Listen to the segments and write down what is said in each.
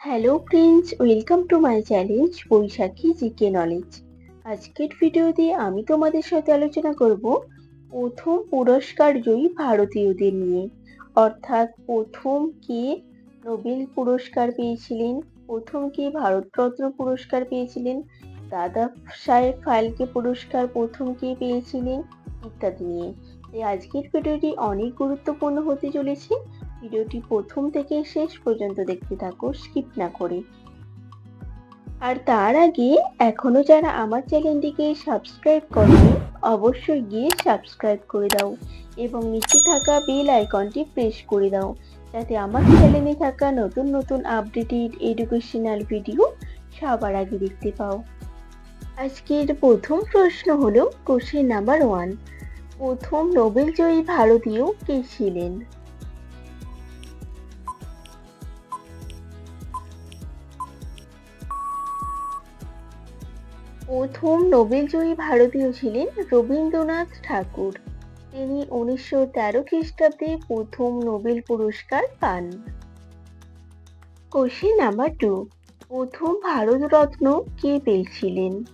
Hello friends, welcome to my challenge Baishakhi GK knowledge আজকের ভিডিওতে আমি তোমাদের সাথে আলোচনা করব প্রথম পুরস্কার জয়ী ভারতীয়দের নিয়ে। অর্থাৎ প্রথম কে নোবেল পুরস্কার পেয়েছিলেন, প্রথম কে ভারতরত্ন পুরস্কার পেয়েছিলেন, দাদা সাহেব ফালকে পুরস্কার প্রথম কে পেয়েছিলেন ইত্যাদি নিয়ে। তাই আজকের ভিডিওটি অনেক গুরুত্বপূর্ণ হতে চলেছে। ভিডিওটি প্রথম থেকে শেষ পর্যন্ত দেখতে থাকো স্কিপ না করে। আর তার আগে এখনও যারা আমার চ্যানেলটিকে সাবস্ক্রাইব করেনি, অবশ্যই গিয়ে সাবস্ক্রাইব করে দাও এবং নিচে থাকা বেল আইকনটি প্রেস করে দাও, যাতে আমার চ্যানেলে থাকা নতুন নতুন আপডেটেড এডুকেশনাল ভিডিও সবার আগে দেখতে পাও। আজকের প্রথম প্রশ্ন হলো কোশ্চেন নাম্বার ওয়ান প্রথম নোবেল জয়ী ভারতীয় কে ছিলেন? প্রথম নোবেলজয়ী ভারতীয় ছিলেন রবীন্দ্রনাথ ঠাকুর। তিনি উনিশশো তেরো খ্রিস্টাব্দে প্রথম নোবেল পুরস্কার পান। কোশ্চেন নাম্বার টু প্রথম ভারতরত্ন কে পেয়েছিলেন?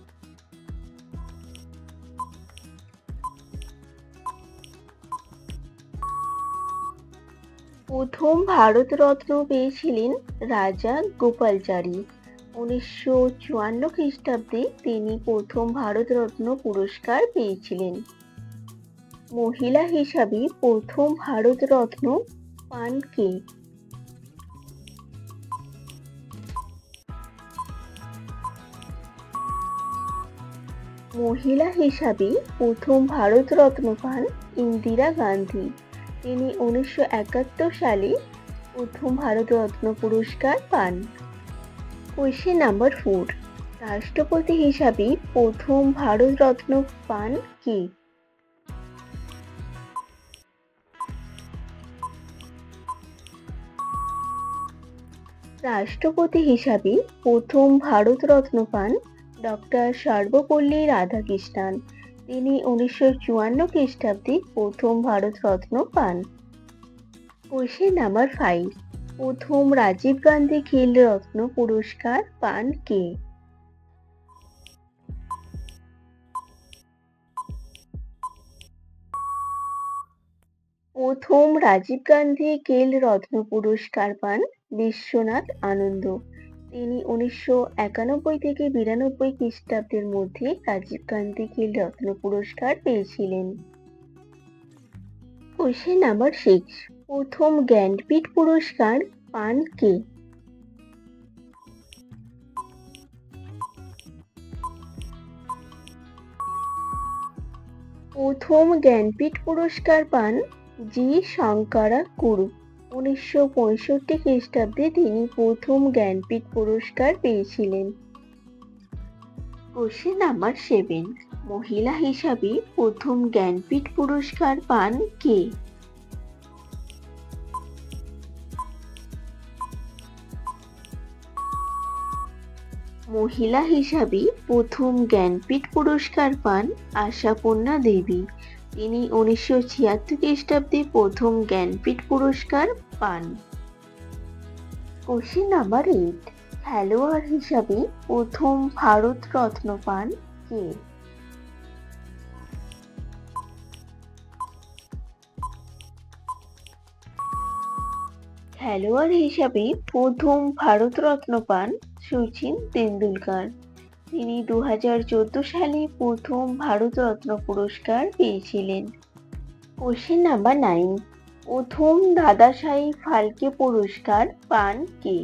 প্রথম ভারতরত্ন পেয়েছিলেন রাজা গোপালচারী। উনিশশো চুয়ান্ন খ্রিস্টাব্দে তিনি প্রথম ভারতরত্ন পুরস্কার পেয়েছিলেন। মহিলা হিসাবে প্রথম ভারতরত্ন পান কে? মহিলা হিসাবে প্রথম ভারতরত্ন পান ইন্দিরা গান্ধী। তিনি উনিশশো একাত্তর সালে প্রথম ভারতরত্ন পুরস্কার পান। কোয়েশ্চেন নাম্বার ফোর রাষ্ট্রপতি হিসাবে প্রথম ভারতরত্ন পান কে? রাষ্ট্রপতি হিসাবে প্রথম ভারতরত্ন পান ডক্টর সর্বপল্লী রাধাকৃষ্ণান। তিনি উনিশশো চুয়ান্ন খ্রিস্টাব্দে প্রথম ভারতরত্ন পান। কোয়েশ্চেন নাম্বার ফাইভ প্রথম রাজীব গান্ধী খেল রত্ন পুরস্কার পান কে? প্রথম রাজীব গান্ধী খেল রত্ন পুরস্কার পান বিশ্বনাথ আনন্দ। তিনি উনিশশো একানব্বই থেকে বিরানব্বই খ্রিস্টাব্দের মধ্যে রাজীব গান্ধী খেল রত্ন পুরস্কার পেয়েছিলেন। কোশ্চেন নাম্বার সিক্স প্রথম জ্ঞানপীঠ পুরস্কার পান কে? প্রথম জ্ঞানপীঠ পুরস্কার পান জি শঙ্করা কুরু। উনিশশো পঁয়ষট্টি খ্রিস্টাব্দে তিনি প্রথম জ্ঞানপীঠ পুরস্কার পেয়েছিলেন। Question number seven. মহিলা হিসাবে প্রথম জ্ঞানপীঠ পুরস্কার পান কে? মহিলা হিসাবে প্রথম জ্ঞানপীঠ পুরস্কার পান আশাপূর্ণা দেবী। তিনি উনিশশো ছিয়াত্তর খ্রিস্টাব্দে প্রথম জ্ঞানপীঠ পুরস্কার পান। কোশ্চিন নাম্বার এইট খেলোয়াড় হিসাবে প্রথম ভারত রত্ন পান কে? খেলোয়াড় হিসাবে প্রথম ভারতরত্ন পান সচিন তেন্ডুলকার। তিনি দু সালে প্রথম ভারতরত্ন পুরস্কার পেয়েছিলেন। কোশ্চেন নাম্বার নাইন, প্রথম দাদাসাহেব ফালকে পুরস্কার পান কে?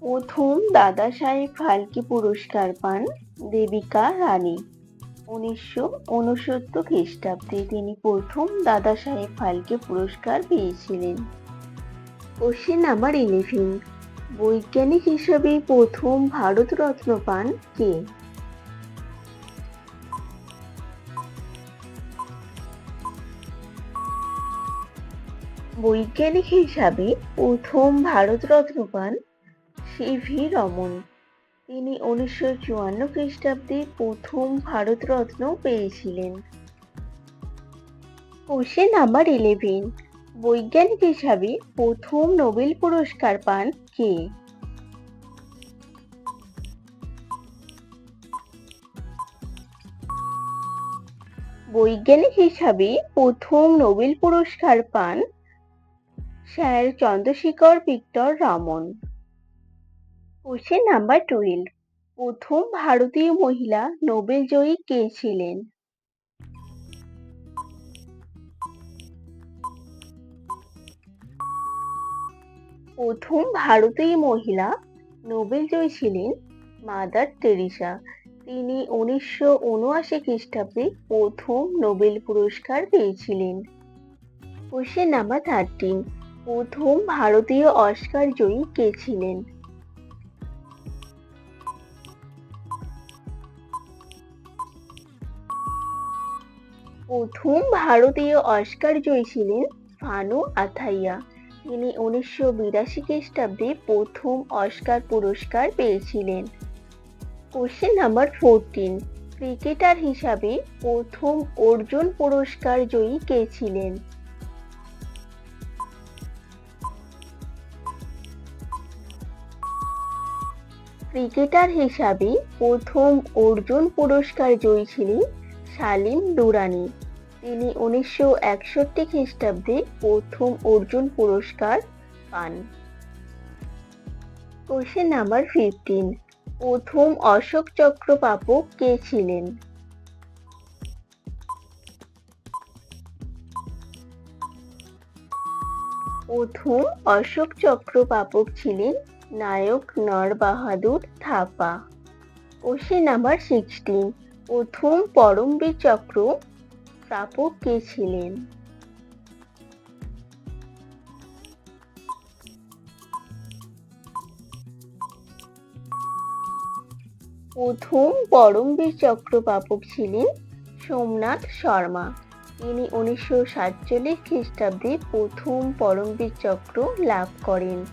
প্রথম দাদাসাহেব ফালকে পুরস্কার পান দেবিকা রানী উনিশশো উনসত্তর খ্রিস্টাব্দে তিনি প্রথম দাদা সাহেব ফালকে পুরস্কার পেয়েছিলেন। কোশ্চেন নাম্বার ইলেভেন বৈজ্ঞানিক হিসেবে প্রথম ভারতরত্ন পান কে? বৈজ্ঞানিক হিসাবে প্রথম ভারতরত্ন পান সি ভি রমন। তিনি উনিশশো চুয়ান্ন খ্রিস্টাব্দে প্রথম ভারতরত্ন পেয়েছিলেন। কোশ্চেন নাম্বার ইলেভেন বৈজ্ঞানিক হিসাবে প্রথম নোবেল পুরস্কার পান কে? বৈজ্ঞানিক হিসাবে প্রথম নোবেল পুরস্কার পান sir Chandrasekhar Victor Raman. Question number twelve প্রথম ভারতীয় মহিলা নোবেল জয়ী কে ছিলেন? প্রথম ভারতীয় মহিলা নোবেল জয়ী ছিলেন মাদার টেরিসা। তিনি উনিশশো উনআশি খ্রিস্টাব্দে প্রথম নোবেল পুরস্কার পেয়েছিলেন। কোশ্চেন নাম্বার থার্টিন প্রথম ভারতীয় অস্কার জয়ী কে ছিলেন? প্রথম ভারতীয় অস্কার জয়ী ছিলেন ভানু আথাইয়া। তিনি উনিশশো বিরাশি খ্রিস্টাব্দে প্রথম অস্কার পুরস্কার পেয়েছিলেন। কোশ্চেন নাম্বার ফোরটিন ক্রিকেটার হিসাবে প্রথম অর্জুন পুরস্কার জয়ী কে ছিলেন? ক্রিকেটার হিসাবে প্রথম অর্জুন পুরস্কার জয়ী ছিলেন সালিম দুরানি। তিনি উনিশশো একষট্টি খ্রিস্টাব্দে প্রথম অর্জুন পুরস্কার পান। কোশ্চেন নাম্বার ফিফটিন প্রথম অশোক চক্র প্রাপক কে ছিলেন? প্রথম অশোক চক্র প্রাপক ছিলেন Naik Narbahadur Thapa. Question number sixteen প্রথম পরমবীর চক্র প্রাপক কে ছিলেন প্রথম পরমবীর চক্র প্রাপক ছিলেন সোমনাথ শর্মা। তিনি উনিশশো সাতচল্লিশ খ্রিস্টাব্দে প্রথম পরমবীর চক্র লাভ করেন।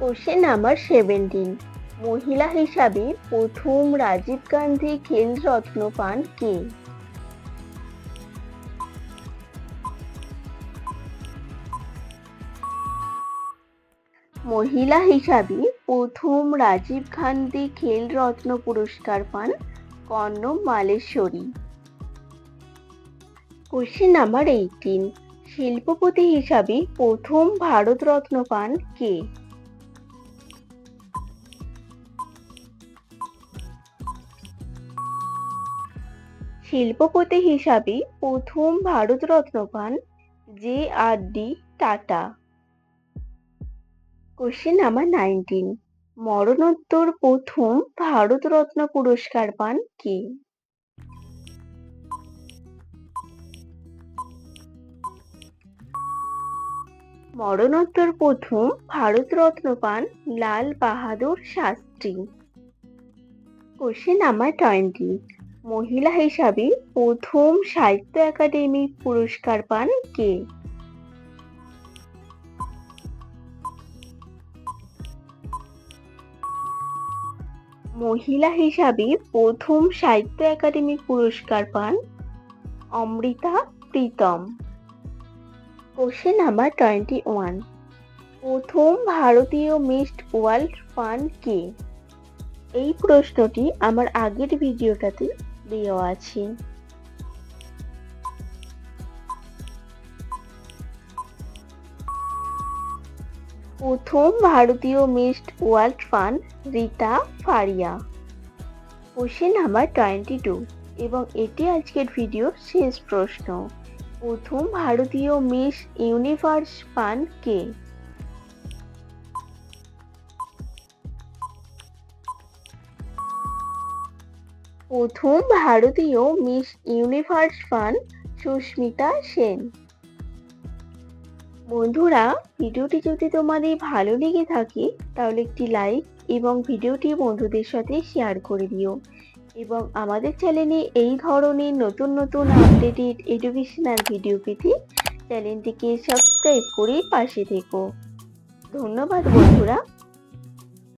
কোশ্চেন নাম্বার সেভেন্টিন মহিলা হিসাবে প্রথম রাজীব গান্ধী খেল রত্ন পান কে? মহিলা হিসাবে প্রথম রাজীব গান্ধী খেল রত্ন পুরস্কার পান Karnam Malleswari. Question number eighteen শিল্পপতি হিসাবে প্রথম ভারতরত্ন পান কে? শিল্পপতি হিসাবে প্রথম ভারতরত্ন পান J R D Tata. Question number nineteen. মরণোত্তর প্রথম ভারতরত্ন পুরস্কার পান কে? মরণোত্তর প্রথম ভারতরত্ন পান Lal Bahadur Shastri. Question number twenty. মহিলা হিসাবে প্রথম সাহিত্য একাডেমি পুরস্কার পান কে? মহিলা হিসাবে প্রথম সাহিত্য একাডেমি পুরস্কার পান Amrita Pritam. Question number twenty one প্রথম ভারতীয় মিসড ওয়ার্ল্ড পান কে? এই প্রশ্নটি আমার আগের ভিডিওটাতে দেওয়া আছে। প্রথম ভারতীয় Miss World fun Reita Faria. Question number twenty two এবং এটি আজকের ভিডিওর শেষ প্রশ্ন। প্রথম ভারতীয় মিস ইউনিভার্স পান কে? প্রথম ভারতীয় মিস ইউনিভার্স পান সুস্মিতা সেন। বন্ধুরা, ভিডিওটি যদি তোমাদের ভালো লেগে থাকে, তাহলে একটি লাইক এবং ভিডিওটি বন্ধুদের সাথে শেয়ার করে দিও। এবং আমাদের চ্যানেলে এই ধরনের নতুন নতুন আপডেটেড এডুকেশনাল ভিডিও পেতে চ্যানেলটিকে সাবস্ক্রাইব করে পাশে থেকো। ধন্যবাদ বন্ধুরা।